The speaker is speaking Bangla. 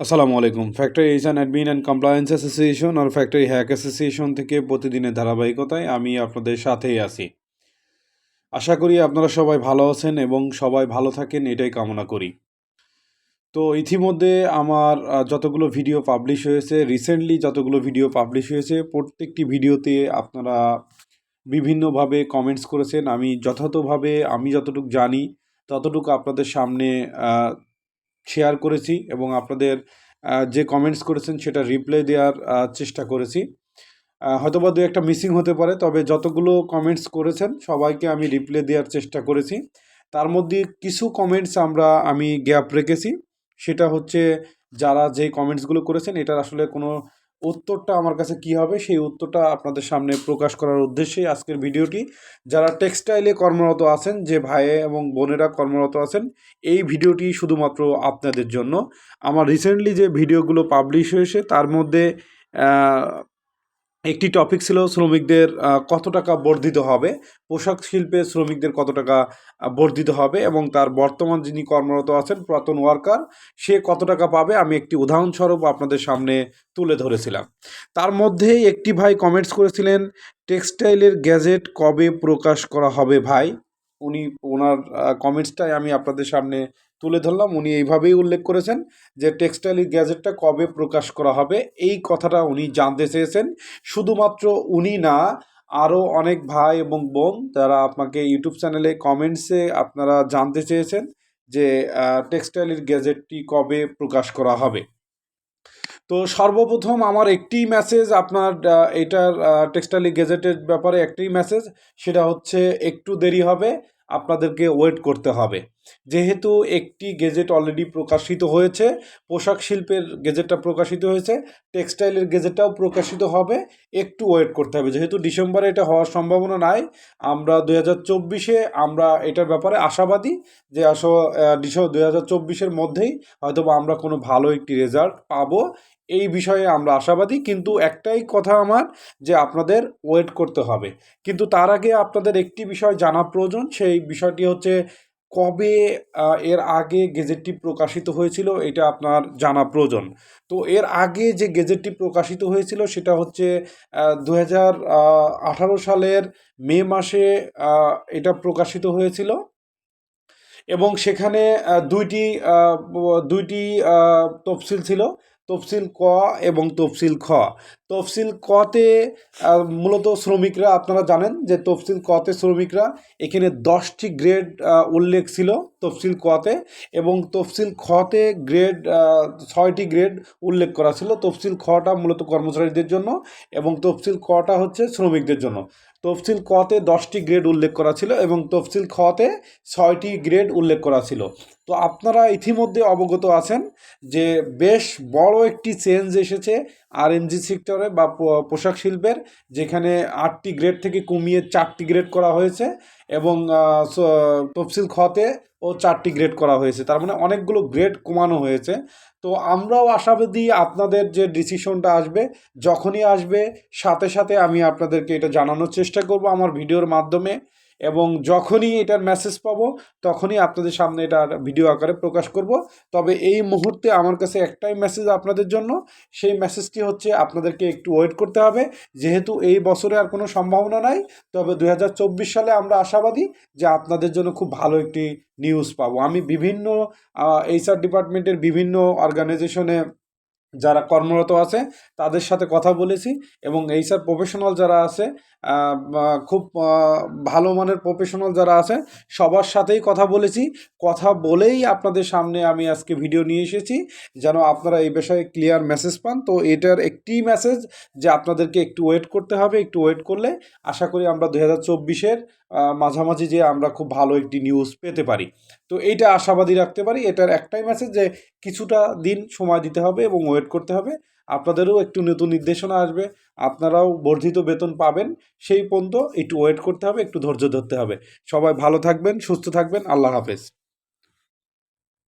আসসালামু আলাইকুম। ফ্যাক্টরি এইজান অ্যাডমিন অ্যান্ড কমপ্লায়েন্স অ্যাসোসিয়েশন আর ফ্যাক্টরি হ্যাক অ্যাসোসিয়েশন থেকে প্রতিদিনের ধারাবাহিকতায় আমি আপনাদের সাথেই আছি। আশা করি আপনারা সবাই ভালো আছেন এবং সবাই ভালো থাকেন, এটাই কামনা করি। তো ইতিমধ্যে আমার যতগুলো ভিডিও পাবলিশ হয়েছে রিসেন্টলি যতগুলো ভিডিও পাবলিশ হয়েছে, প্রত্যেকটি ভিডিওতে আপনারা বিভিন্নভাবে কমেন্টস করেছেন। আমি যথাযথভাবে, আমি যতটুকু জানি, ততটুকু আপনাদের সামনে শেয়ার করেছি এবং আপনাদের যে কমেন্টস করেছেন সেটা রিপ্লাই দেওয়ার চেষ্টা করেছি। হয়তোবা দু একটা মিসিং হতে পারে, তবে যতগুলো কমেন্টস করেছেন সবাইকে আমি রিপ্লাই দেওয়ার চেষ্টা করেছি। তার মধ্যে কিছু কমেন্টস আমরা, আমি গ্যাপ রেখেছি। সেটা হচ্ছে যারা যে কমেন্টসগুলো করেছেন, এটার আসলে কোনো উত্তরটা আমার কাছে কি হবে, সেই উত্তরটা আপনাদের সামনে প্রকাশ করার উদ্দেশ্যেই আজকের ভিডিওটি। যারা টেক্সটাইলে কর্মরত আছেন, যে ভাইয়ে এবং বোনেরা কর্মরত আছেন, এই ভিডিওটি শুধুমাত্র আপনাদের জন্য। আমার রিসেন্টলি যে ভিডিওগুলো পাবলিশ হয়েছে, তার মধ্যে একটি টপিক ছিল শ্রমিকদের কত টাকা বর্ধিত হবে? পোশাক শিল্পে শ্রমিকদের কত টাকা বর্ধিত হবে? এবং তার বর্তমান যিনি কর্মরত আছেন, পুরাতন ওয়ার্কার সে কত টাকা পাবে? আমি একটি উদাহরণস্বরূপ আপনাদের সামনে তুলে ধরেছিলাম। তার মধ্যে একটি ভাই কমেন্টস করেছিলেন টেক্সটাইলের গ্যাজেট কবে প্রকাশ করা হবে ভাই? উনি, ওনার কমেন্টসটাই আমি আপনাদের সামনে তুলে ধরলাম। উনি এইভাবেই উল্লেখ করেছেন যে, টেক্সটাইল গ্যাজেটটা কবে প্রকাশ করা হবে? এই কথাটা উনি জানতে চেয়েছেন। শুধুমাত্র উনি না, আরও অনেক ভাই এবং বোন যারা আপনাকে ইউটিউব চ্যানেলে কমেন্টসে আপনারা জানতে চেয়েছেন যে টেক্সটাইলের গ্যাজেটটি কবে প্রকাশ করা হবে? তো সর্বপ্রথম আমার একটি মেসেজ আপনার এটার টেক্সটাইল গেজেটের ব্যাপারে একটি মেসেজ সেটা হচ্ছে একটু দেরি হবে, আপনাদেরকে ওয়েট করতে হবে। যেহেতু একটি গেজেট অলরেডি প্রকাশিত হয়েছে, পোশাক শিল্পের গেজেটটা প্রকাশিত হয়েছে টেক্সটাইলের গেজেটটাও প্রকাশিত হবে, একটু ওয়েট করতে হবে। যেহেতু ডিসেম্বরে এটা হওয়ার সম্ভাবনা নাই, আমরা দুই হাজার চব্বিশে আমরা এটার ব্যাপারে আশাবাদী যে আস দুই হাজার চব্বিশের মধ্যেই হয়তো আমরা কোনো ভালো একটি রেজাল্ট পাবো, এই বিষয়ে আমরা আশাবাদী। কিন্তু একটাই কথা আমার যে আপনাদের ওয়েট করতে হবে। কিন্তু তার আগে আপনাদের একটি বিষয় জানা প্রয়োজন, সেই বিষয়টি হচ্ছে কবে এর আগে গেজেটটি প্রকাশিত হয়েছিল এটা আপনার জানা প্রয়োজন। তো এর আগে যে গেজেটটি প্রকাশিত হয়েছিল সেটা হচ্ছে দু আঠারো সালের মে মাসে এটা প্রকাশিত হয়েছিল। এবং সেখানে দুইটি দুইটি তফসিল ছিল। তফসিল ক এবং তফসিল খ। তফসিল কতে মূলত শ্রমিকরা, আপনারা জানেন যে তফসিল কতে শ্রমিকরা, এখানে দশটি গ্রেড উল্লেখ ছিল। তফসিল কতে এবং তফসিল খতে গ্রেড ছয়টি গ্রেড উল্লেখ করা ছিল। তফসিল খটা মূলত কর্মচারীদের জন্য এবং তফসিল কটা হচ্ছে শ্রমিকদের জন্য। তফসিল কতে দশটি গ্রেড উল্লেখ করা ছিল এবং তফসিল খতে ছয়টি গ্রেড উল্লেখ করা ছিল। তো আপনারা ইতিমধ্যে অবগত আছেন যে বেশ বড় একটি চেঞ্জ এসেছে আরএনজি সেক্টরে বা পোশাক শিল্পের, যেখানে আটটি গ্রেড থেকে কমিয়ে চারটি গ্রেড করা হয়েছে এবং তফসিল খতে ও চারটি গ্রেড করা হয়েছে। তার মানে অনেকগুলো গ্রেড কমানো হয়েছে। তো আমরাও আশাবাদী আপনাদের যে ডিসিশনটা আসবে, যখনই আসবে, সাথে সাথে আমি আপনাদেরকে এটা জানানোর চেষ্টা করব আমার ভিডিওর মাধ্যমে। এবং যখনই এটার মেসেজ পাবো, তখনই আপনাদের সামনে এটার ভিডিও আকারে প্রকাশ করব। তবে এই মুহূর্তে আমার কাছে একটাই মেসেজ আপনাদের জন্য, সেই মেসেজটি হচ্ছে আপনাদেরকে একটু ওয়েট করতে হবে। যেহেতু এই বছরে আর কোনো সম্ভাবনা নাই, তবে দু হাজার চব্বিশ সালে আমরা আশাবাদী যে আপনাদের জন্য খুব ভালো একটি নিউজ পাবো। আমি বিভিন্ন এইচআর ডিপার্টমেন্টের বিভিন্ন অর্গানাইজেশনে যারা কর্মরত আছে, তাদের সাথে কথা বলেছি এবং এইচআর প্রফেশনাল যারা আছে খুব ভালো মানের প্রফেশনাল যারা আছে, সবার সাথেই কথা বলেছি। কথা বলেই আপনাদের সামনে আমি আজকে ভিডিও নিয়ে এসেছি, যেন আপনারা এই বিষয়ে ক্লিয়ার মেসেজ পান। তো এটার একটি মেসেজ যে আপনাদেরকে একটু ওয়েট করতে হবে, একটু ওয়েট করলে আশা করি আমরা দু হাজার চব্বিশের মাঝামাঝি যে আমরা খুব ভালো একটি নিউজ পেতে পারি। তো এইটা আশাবাদী রাখতে পারি। এটার একটাই মেসেজ যে কিছুটা দিন সময় দিতে হবে এবং ওয়েট করতে হবে। আপনাদেরও একটু নতুন নির্দেশনা আসবে। আপনারাও বর্ধিত বেতন পাবেন। সেই পর্যন্ত একটু ওয়েট করতে হবে, একটু ধৈর্য ধরতে হবে। সবাই ভালো থাকবেন, সুস্থ থাকবেন। আল্লাহ হাফেজ।